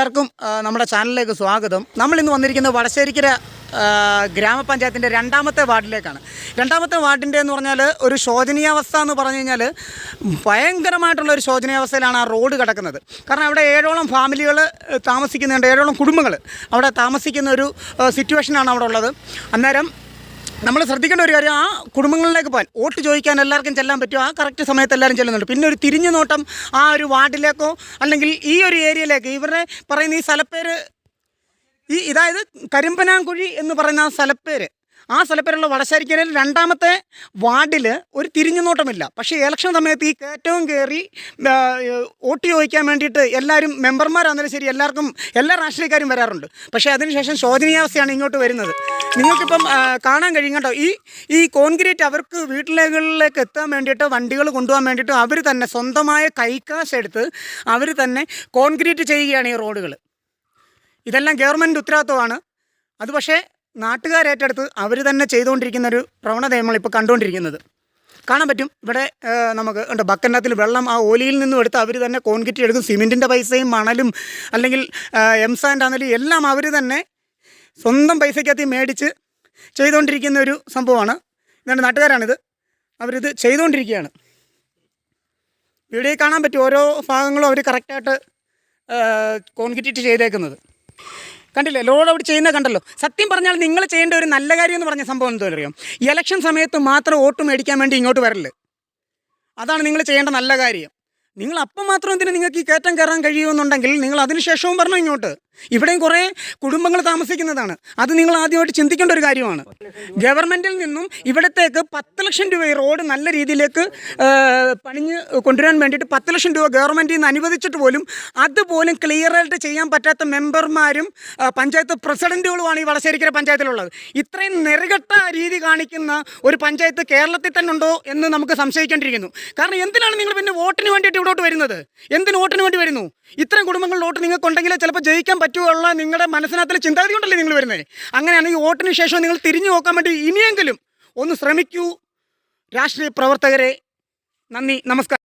എല്ലാവർക്കും നമ്മുടെ ചാനലിലേക്ക് സ്വാഗതം. നമ്മൾ ഇന്ന് വന്നിരിക്കുന്നത് വടശ്ശേരിക്കര ഗ്രാമപഞ്ചായത്തിന്റെ രണ്ടാമത്തെ വാർഡിലേക്കാണ്. രണ്ടാമത്തെ വാർഡിന്റെ എന്ന് പറഞ്ഞാൽ ഒരു ശോചനീയാവസ്ഥ എന്ന് പറഞ്ഞു കഴിഞ്ഞാൽ ഭയങ്കരമായിട്ടുള്ള ഒരു ശോചനീയാവസ്ഥയിലാണ് ആ റോഡ് കിടക്കുന്നത്. കാരണം അവിടെ ഏഴോളം ഫാമിലികൾ താമസിക്കുന്നുണ്ട് ഏഴോളം കുടുംബങ്ങൾ അവിടെ താമസിക്കുന്ന ഒരു സിറ്റുവേഷനാണ് അവിടെ ഉള്ളത്. അന്നേരം നമ്മൾ ശ്രദ്ധിക്കേണ്ട ഒരു കാര്യം ആ കുടുംബങ്ങളിലേക്ക് പോകാൻ വോട്ട് ചോദിക്കാൻ എല്ലാവർക്കും ചെല്ലാൻ പറ്റും. ആ കറക്റ്റ് സമയത്ത് എല്ലാവരും ചെല്ലുന്നുണ്ട്. പിന്നെ ഒരു തിരിഞ്ഞു നോട്ടം ആ ഒരു വാർഡിലേക്കോ അല്ലെങ്കിൽ ഈ ഒരു ഏരിയയിലേക്ക് ഇവരുടെ പറയുന്ന ഈ സ്ഥലപ്പേര് ഈ ഇതായത് കരിമ്പനാംകുഴി എന്ന് പറയുന്ന ആ സ്ഥലപ്പേര്. ആ സ്ഥലപ്പേരുള്ള വടശ്ശേരിക്കരയിൽ രണ്ടാമത്തെ വാർഡിൽ ഒരു തിരിഞ്ഞു നോട്ടമില്ല പക്ഷേ ഇലക്ഷൻ സമയത്ത് ഈ കയറ്റവും കയറി വോട്ട് ചോദിക്കാൻ വേണ്ടിയിട്ട് എല്ലാവരും മെമ്പർമാരാണെങ്കിലും ശരി എല്ലാവർക്കും എല്ലാ രാഷ്ട്രീയക്കാരും വരാറുണ്ട്. പക്ഷേ അതിനുശേഷം ശോചനീയാവസ്ഥയാണ് ഇങ്ങോട്ട് വരുന്നത്. നിങ്ങൾക്കിപ്പം കാണാൻ കഴിയും കേട്ടോ. ഈ ഈ കോൺക്രീറ്റ് അവർക്ക് വീട്ടിലേകളിലേക്ക് എത്താൻ വേണ്ടിയിട്ട് വണ്ടികൾ കൊണ്ടുപോകാൻ വേണ്ടിയിട്ട് അവർ തന്നെ സ്വന്തമായ കൈക്കാശ് എടുത്ത് അവർ തന്നെ കോൺക്രീറ്റ് ചെയ്യുകയാണ് ഈ റോഡുകൾ ഇതെല്ലാം ഗവൺമെന്റ് ഉത്തരവാദിത്വമാണ്. അത് പക്ഷേ നാട്ടുകാർ ഏറ്റെടുത്ത് അവർ തന്നെ ചെയ്തുകൊണ്ടിരിക്കുന്ന ഒരു പ്രവണത നമ്മളിപ്പോൾ കണ്ടുകൊണ്ടിരിക്കുന്നത് കാണാൻ പറ്റും. ഇവിടെ നമുക്ക് ഉണ്ട് ബക്കനത്തിൽ വെള്ളം ആ ഓലിയിൽ നിന്നും എടുത്ത് അവർ തന്നെ കോൺക്രീറ്റ് എടുക്കും. സിമെന്റിന്റെ പൈസയും മണലും അല്ലെങ്കിൽ എം സാൻഡ് ആണെങ്കിലും എല്ലാം അവർ തന്നെ സ്വന്തം പൈസയ്ക്കകത്ത് മേടിച്ച് ചെയ്തുകൊണ്ടിരിക്കുന്ന ഒരു സംഭവമാണ്. ഇതാണ് നാട്ടുകാരാണിത്. അവരിത് ചെയ്തുകൊണ്ടിരിക്കുകയാണ് വീഡിയോയിൽ കാണാൻ പറ്റും. ഓരോ ഭാഗങ്ങളും അവർ കറക്റ്റായിട്ട് കോൺക്രീറ്റ് ചെയ്തേക്കുന്നത്. കണ്ടില്ലേ? ലോഡ് ഔട്ട് ചെയ്യുന്നത് കണ്ടല്ലോ. സത്യം പറഞ്ഞാൽ നിങ്ങൾ ചെയ്യേണ്ട ഒരു നല്ല കാര്യം എന്ന് പറഞ്ഞ സംഭവം എന്തോ അറിയാം? ഇലക്ഷൻ സമയത്ത് മാത്രം വോട്ട് മേടിക്കാൻ വേണ്ടി ഇങ്ങോട്ട് വരൽ. അതാണ് നിങ്ങൾ ചെയ്യേണ്ട നല്ല കാര്യം. നിങ്ങൾ അപ്പം മാത്രം എന്തിനു നിങ്ങൾക്ക് ഈ കയറ്റം കയറാൻ കഴിയുമെന്നുണ്ടെങ്കിൽ നിങ്ങൾ അതിനുശേഷവും പറഞ്ഞു ഇങ്ങോട്ട്. ഇവിടെയും കുറേ കുടുംബങ്ങൾ താമസിക്കുന്നതാണ്. അത് നിങ്ങൾ ആദ്യമായിട്ട് ചിന്തിക്കേണ്ട ഒരു കാര്യമാണ്. ഗവൺമെന്റിൽ നിന്നും ഇവിടത്തേക്ക് പത്ത് ലക്ഷം രൂപ ഈ റോഡ് നല്ല രീതിയിലേക്ക് പണിഞ്ഞ് കൊണ്ടുവരാൻ വേണ്ടിയിട്ട് പത്ത് ലക്ഷം രൂപ ഗവൺമെന്റിൽ നിന്ന് അനുവദിച്ചിട്ട് പോലും അതുപോലും ക്ലിയറായിട്ട് ചെയ്യാൻ പറ്റാത്ത മെമ്പർമാരും പഞ്ചായത്ത് പ്രസിഡന്റുകളുമാണ് ഈ വളശ്ശേരിക്കര പഞ്ചായത്തിലുള്ളത്. ഇത്രയും നെറുകെട്ട രീതി കാണിക്കുന്ന ഒരു പഞ്ചായത്ത് കേരളത്തിൽ തന്നെ ഉണ്ടോ എന്ന് നമുക്ക് സംശയിക്കേണ്ടിയിരിക്കുന്നു. കാരണം എന്തിനാണ് നിങ്ങൾ പിന്നെ വോട്ടിന് വേണ്ടിയിട്ട് ഇവിടോട്ട് വരുന്നത്? എന്തിന് വോട്ടിന് വേണ്ടി വരുന്നു? ഇത്രയും കുടുംബങ്ങളിൽ വോട്ട് നിങ്ങൾക്ക് ഉണ്ടെങ്കിൽ ചിലപ്പോൾ ജയിക്കാൻ പറ്റുമുള്ള നിങ്ങളുടെ മനസ്സിനകത്തിൽ ചിന്താഗതി കൊണ്ടല്ലേ നിങ്ങൾ വരുന്നത്? അങ്ങനെയാണെങ്കിൽ വോട്ടിന് ശേഷം നിങ്ങൾ തിരിഞ്ഞു നോക്കാൻ വേണ്ടി ഇനിയെങ്കിലും ഒന്ന് ശ്രമിക്കൂ. രാഷ്ട്രീയ പ്രവർത്തകരെ നന്ദി നമസ്കാരം.